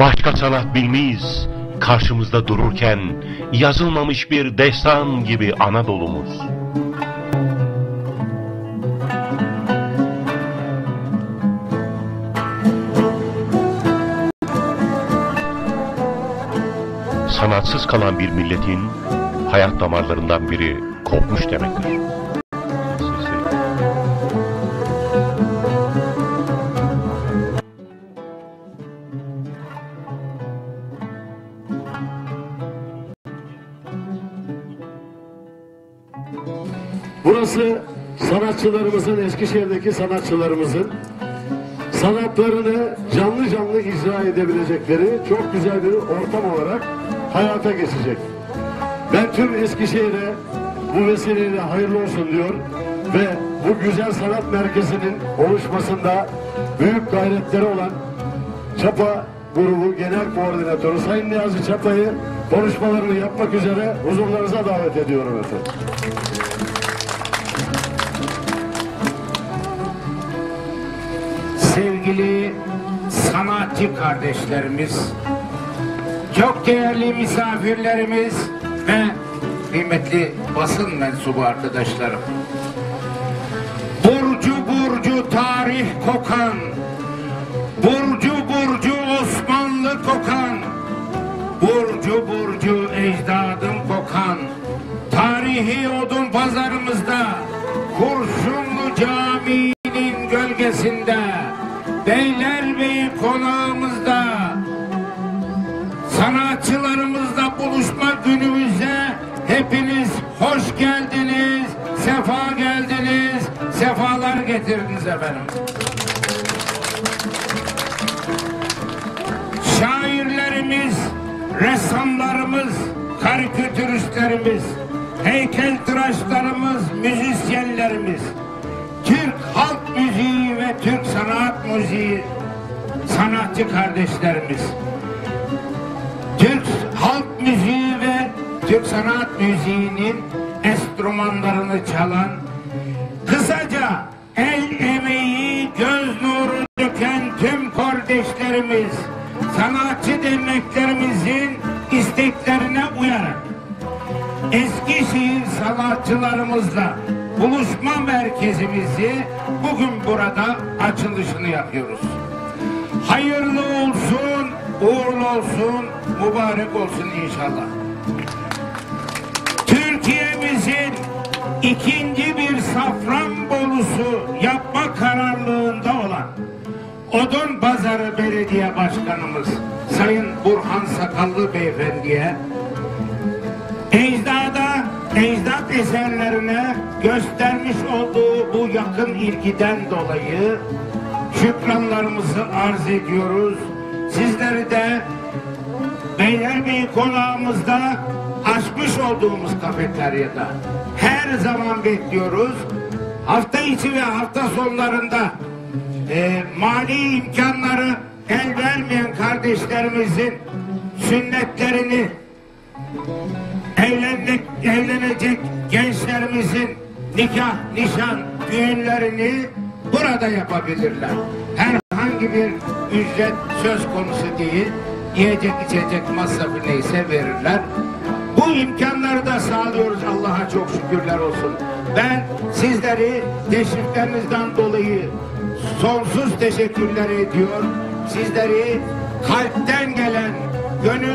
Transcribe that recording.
Başka sanat bilmeyiz karşımızda dururken yazılmamış bir destan gibi Anadolu'muz. Sanatsız kalan bir milletin hayat damarlarından biri kopmuş demektir. Burası sanatçılarımızın, Eskişehir'deki sanatçılarımızın sanatlarını canlı canlı icra edebilecekleri çok güzel bir ortam olarak hayata geçecek. Ben tüm Eskişehir'e bu vesileyle hayırlı olsun diyor ve bu güzel sanat merkezinin oluşmasında büyük gayretleri olan Çapa grubu genel koordinatörü Sayın Niyazi Çapa'yı konuşmalarını yapmak üzere huzurlarınıza davet ediyorum efendim. Sanatçı kardeşlerimiz, çok değerli misafirlerimiz ve kıymetli basın mensubu arkadaşlarım. Burcu burcu tarih kokan, burcu burcu Osmanlı kokan, burcu burcu ecdadım kokan, tarihi odun pazarımızda, Kurşunlu Camii'nin konağımızda, sanatçılarımızla buluşma günümüze hepiniz hoş geldiniz, sefa geldiniz, sefalar getirdiniz efendim. Şairlerimiz, ressamlarımız, karikatüristlerimiz, heykeltıraşlarımız, müzisyenlerimiz, Türk halk müziği ve Türk sanat müziği sanatçı kardeşlerimiz, Türk halk müziği ve Türk sanat müziğinin enstrümanlarını çalan, kısaca el emeği, göz nuru döken tüm kardeşlerimiz, sanatçı derneklerimizin isteklerine uyarak Eskişehir sanatçılarımızla buluşma merkezimizi bugün burada açılışını yapıyoruz. Hayırlı olsun, uğurlu olsun, mübarek olsun inşallah. Türkiye'mizin ikinci bir Safranbolusu yapma kararlılığında olan Odun Pazarı Belediye Başkanımız Sayın Burhan Sakallı Beyefendi'ye ecdada, ecdat eserlerine göstermiş olduğu bu yakın ilgiden dolayı şükranlarımızı arz ediyoruz. Sizleri de Beylerbeyi konağımızda açmış olduğumuz kafeteryada her zaman bekliyoruz. Hafta içi ve hafta sonlarında e, mali imkanları el vermeyen kardeşlerimizin sünnetlerini evlenecek, evlenecek gençlerimizin nikah, nişan, düğünlerini burada yapabilirler. Herhangi bir ücret söz konusu değil. Yiyecek içecek masrafı neyse verirler. Bu imkanları da sağlıyoruz Allah'a çok şükürler olsun. Ben sizleri teşriflerinizden dolayı sonsuz teşekkürler ediyor. Sizleri kalpten gelen, gönülden